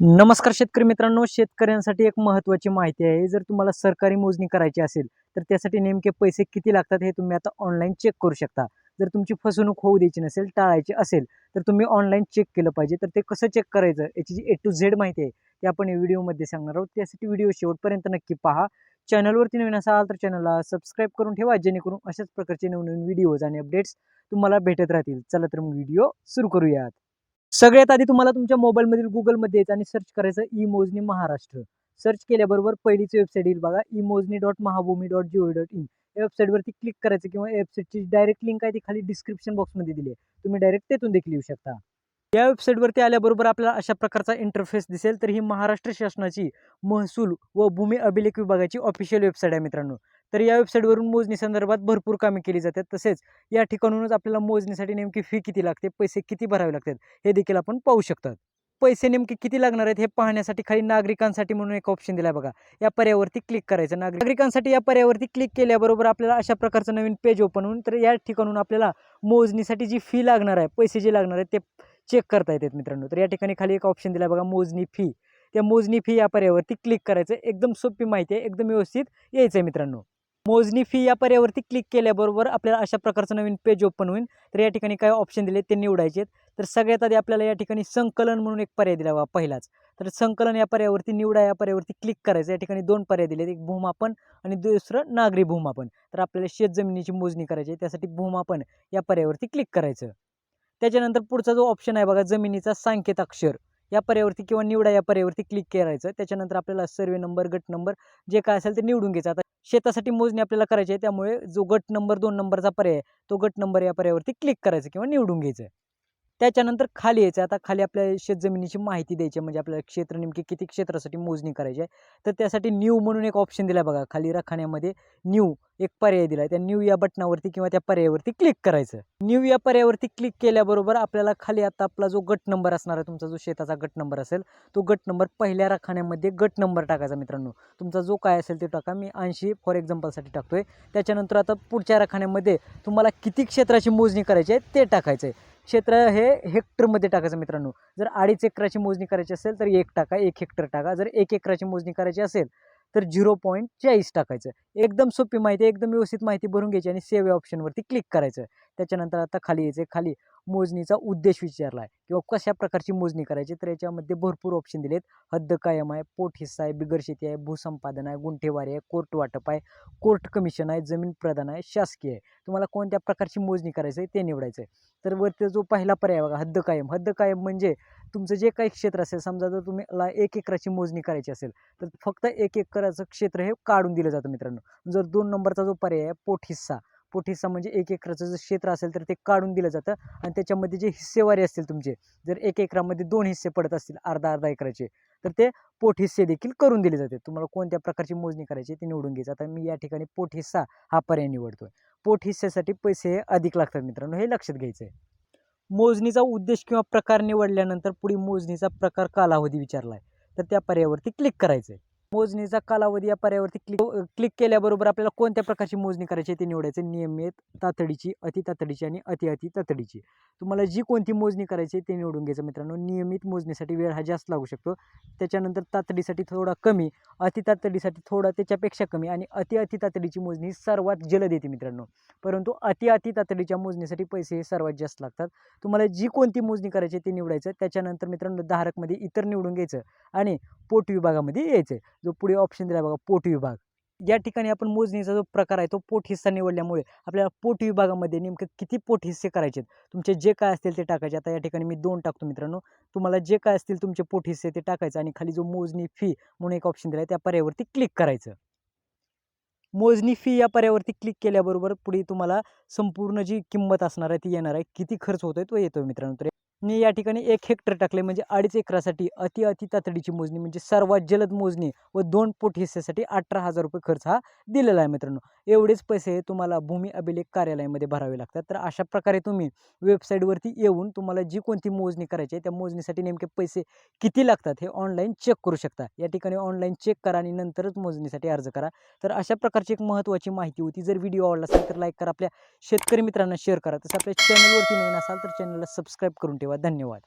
नमस्कार शेतकरी मित्रांनो शेतकऱ्यांसाठी एक महत्त्वाची माहिती आहे. जर तुम्हाला सरकारी मोजणी करायची असेल तर त्यासाठी नेमके पैसे किती लागतात हे तुम्ही आता ऑनलाईन चेक करू शकता. जर तुमची फसवणूक होऊ द्यायची नसेल टाळायची असेल तर तुम्ही ऑनलाईन चेक केलं पाहिजे. तर ते कसं चेक करायचं याची जी ए टू झेड माहिती आहे ती आपण या व्हिडिओमध्ये सांगणार आहोत. त्यासाठी व्हिडिओ शेवटपर्यंत नक्की पहा. चॅनलवरती नवीन असाल तर चॅनलला सबस्क्राईब करून ठेवा जेणेकरून अशाच प्रकारचे नवनवीन व्हिडिओज आणि अपडेट्स तुम्हाला भेटत राहतील. चला तर मग व्हिडिओ सुरू करूयात. सगळ्यात आधी तुम्हाला तुमच्या मोबाईलमधील गुगलमध्ये यायचं आणि सर्च करायचं ई मोजणी महाराष्ट्र. सर्च केल्याबरोबर पहिलीच वेबसाईट येईल बघा ई मोजणी dot Mahabhumi dot gov dot in. या वेबसाईटवरती क्लिक करायचं किंवा वेबसाईटची डायरेक्ट लिंक आहे ती खाली डिस्क्रिप्शन बॉक्समध्ये दिली आहे. तुम्ही डायरेक्ट तेथून देखील येऊ शकता. या वेबसाईटवरती आल्याबरोबर आपल्याला अशा प्रकारचा इंटरफेस दिसेल. तर ही महाराष्ट्र शासनाची महसूल व भूमी अभिलेख विभागाची ऑफिशियल वेबसाईट आहे मित्रांनो. तर या वेबसाईटवरून मोजणी संदर्भात भरपूर कामे केली जातात. तसेच या ठिकाणूनच आपल्याला मोजणीसाठी नेमकी फी किती लागते पैसे किती भरावे लागतात हे देखील आपण पाहू शकतात. पैसे नेमके किती लागणार आहेत हे पाहण्यासाठी खाली नागरिकांसाठी म्हणून एक ऑप्शन दिला बघा. या पर्यावरती क्लिक करायचं. नागरिकांसाठी या पर्यावरती क्लिक केल्याबरोबर आपल्याला अशा प्रकारचं नवीन पेज ओपन होऊन तर या ठिकाणून आपल्याला मोजणीसाठी जी फी लागणार आहे पैसे जे लागणार आहेत ते चेक करता येतात मित्रांनो. तर या ठिकाणी खाली एक ऑप्शन दिला बघा मोजणी फी त्या मोजणी फी या पर्यावरती क्लिक करायचं. एकदम सोपी माहिती आहे एकदम व्यवस्थित यायचं आहे मित्रांनो. मोजणी फी या पर्यावरती क्लिक केल्याबरोबर आपल्याला अशा प्रकारचं नवीन पेज ओपन होईल. तर या ठिकाणी काय ऑप्शन दिले ते निवडायचे तर सगळ्यात आधी आपल्याला या ठिकाणी संकलन म्हणून एक पर्याय दिला बघा पहिलाच. तर संकलन या पर्यावरती निवडा या पर्यावरती क्लिक करायचं. या ठिकाणी दोन पर्याय दिले एक भूमापन आणि दुसरं नागरी भूमापन. तर आपल्याला शेत जमिनीची मोजणी करायची त्यासाठी भूमापन या पर्यावरती क्लिक करायचं. त्याच्यानंतर पुढचा जो ऑप्शन आहे बघा जमिनीचा सांकेताक्षर या पर्यावरती किंवा निवडा या पर्यावरती क्लिक करायचं. त्याच्यानंतर आपल्याला सर्वे नंबर गट नंबर जे काय असेल ते निवडून घ्यायचं. आता शेतासाठी मोजणी आपल्याला करायची आहे त्यामुळे जो गट नंबर दोन नंबरचा पर्याय तो गट नंबर या पर्यायावरती क्लिक करायचं किंवा निवडून घ्यायचं त्याच्यानंतर खाली यायचं. आता खाली आपल्या शेतजमिनीची माहिती द्यायची म्हणजे आपल्याला क्षेत्र नेमकी किती क्षेत्रासाठी मोजणी करायची आहे. तर त्यासाठी न्यू म्हणून एक ऑप्शन दिला बघा. खाली रखाण्यामध्ये न्यू एक पर्याय दिला त्या न्यू या बटनावरती किंवा त्या पर्यायावरती क्लिक करायचं. न्यू या पर्यायावरती क्लिक केल्याबरोबर आपल्याला खाली आता आपला जो गट नंबर असणार आहे तुमचा जो शेताचा गट नंबर असेल तो गट नंबर पहिल्या रखाण्यामध्ये गट नंबर टाकायचा मित्रांनो. तुमचा जो काय असेल ते टाका. मी ऐंशी फॉर एक्झाम्पलसाठी टाकतोय. त्याच्यानंतर आता पुढच्या रखाण्यामध्ये तुम्हाला किती क्षेत्राची मोजणी करायची आहे ते टाकायचं आहे. क्षेत्र हे हेक्टरमध्ये टाकायचं मित्रांनो. जर अडीच एकराची मोजणी करायची असेल तर एक टाका एक हेक्टर टाका. जर एक एकराची मोजणी करायची असेल तर झिरो पॉईंट चाळीस टाकायचं. एकदम सोपी माहिती एकदम व्यवस्थित माहिती भरून घ्यायची आणि सेव्ह ऑप्शनवरती क्लिक करायचं. त्याच्यानंतर आता खाली यायचं खाली. मोजणीचा उद्देश विचारला आहे किंवा कशा प्रकारची मोजणी करायची तर याच्यामध्ये भरपूर ऑप्शन दिलेत. हद्द कायम आहे पोट हिस्सा आहे बिगर शेती आहे भूसंपादन आहे गुंठेवारी आहे कोर्ट वाटप आहे कोर्ट कमिशन आहे जमीन प्रदान आहे शासकीय आहे. तुम्हाला कोणत्या प्रकारची मोजणी करायचं आहे ते निवडायचं आहे तर वरती जो पहिला पर्याय बघा हद्द कायम. हद्द कायम म्हणजे तुमचं जे काही क्षेत्र असेल समजा जर तुम्हाला एक एकराची मोजणी करायची असेल तर फक्त एक एकराचं क्षेत्र हे काढून दिलं जातं मित्रांनो. जर दोन नंबरचा जो पर्याय आहे पोट हिस्सा. पोट म्हणजे एक एकराचं जर क्षेत्र असेल तर ते काढून दिलं जातं. आणि त्याच्यामध्ये जे हिस्सेवारी असतील तुमचे जर एक एकरामध्ये दोन हिस्से पडत असतील अर्धा अर्धा एकराचे तर ते पोट हिस्से देखील करून दिले जाते तुम्हाला कोणत्या प्रकारची मोजणी करायची ते निवडून घ्यायचं. आता मी या ठिकाणी पोट हिस्सा हा पर्याय निवडतोय. पोट हिस्स्यासाठी पैसे हे अधिक लागतात मित्रांनो हे लक्षात घ्यायचं आहे मोजणीचा उद्देश किंवा प्रकार निवडल्यानंतर पुढे मोजणीचा प्रकार कालावधी विचारला आहे तर त्या पर्यायावरती क्लिक करायचं आहे मोजणीचा कालावधी या पर्यावरती क्लिक क्लिक केल्याबरोबर आपल्याला कोणत्या प्रकारची मोजणी करायची आहे ते निवडायचं. नियमित तातडीची अति तातडीची आणि अति अति तातडीची तुम्हाला जी कोणती मोजणी करायची आहे ते निवडून घ्यायचं मित्रांनो. नियमित मोजणीसाठी वेळ हा जास्त लागू शकतो. त्याच्यानंतर तातडीसाठी थोडा कमी अति तातडीसाठी थोडा त्याच्यापेक्षा कमी आणि अति अति तातडीची मोजणी ही सर्वात जलद येते मित्रांनो. परंतु अति अति तातडीच्या मोजणीसाठी पैसे हे सर्वात जास्त लागतात. तुम्हाला जी कोणती मोजणी करायची आहे ते निवडायचं. त्याच्यानंतर मित्रांनो धारकमध्ये इतर निवडून घ्यायचं आणि पोट विभागामध्ये यायचं आहे जो पुढे ऑप्शन दिला बघा पोट विभाग. या ठिकाणी आपण मोजणीचा जो प्रकार आहे तो पोट हिस्सा निवडल्यामुळे आपल्याला पोट विभागामध्ये नेमकं किती पोट हिस्से करायचे तुमचे जे काय असतील ते टाकायचे. आता या ठिकाणी मी दोन टाकतो मित्रांनो. तुम्हाला जे काय असतील तुमचे पोट हिस्से ते टाकायचं आणि खाली जो मोजणी फी म्हणून एक ऑप्शन दिला आहे त्या पर्यावरती क्लिक करायचं. मोजणी फी या पर्यावरती क्लिक केल्याबरोबर पुढे तुम्हाला संपूर्ण जी किंमत असणार आहे ती येणार आहे. किती खर्च होतोय तो येतोय मित्रांनो. तर मी या ठिकाणी एक हेक्टर टाकले म्हणजे अडीच एकरासाठी अति अति तातडीची मोजणी म्हणजे सर्वात जलद मोजणी व दोन पोट हिस्सेसाठी अठरा हजार रुपये खर्च हा दिलेला आहे मित्रांनो. एवढेच पैसे तुम्हाला भूमी अभिलेख कार्यालयामध्ये भरावे लागतात. तर अशा प्रकारे तुम्ही वेबसाईटवरती येऊन तुम्हाला जी कोणती मोजणी करायची आहे त्या मोजणीसाठी नेमके पैसे किती लागतात हे ऑनलाईन चेक करू शकता. या ठिकाणी ऑनलाईन चेक करा आणि नंतरच मोजणीसाठी अर्ज करा. तर अशा प्रकारची एक महत्त्वाची माहिती होती. जर व्हिडिओ आवडला असेल तर लाईक करा. आपल्या शेतकरी मित्रांना शेअर करा. तसं आपल्या चॅनलवरती नवीन असाल तर चॅनलला सबस्क्राईब करून ठेवा. धन्यवाद.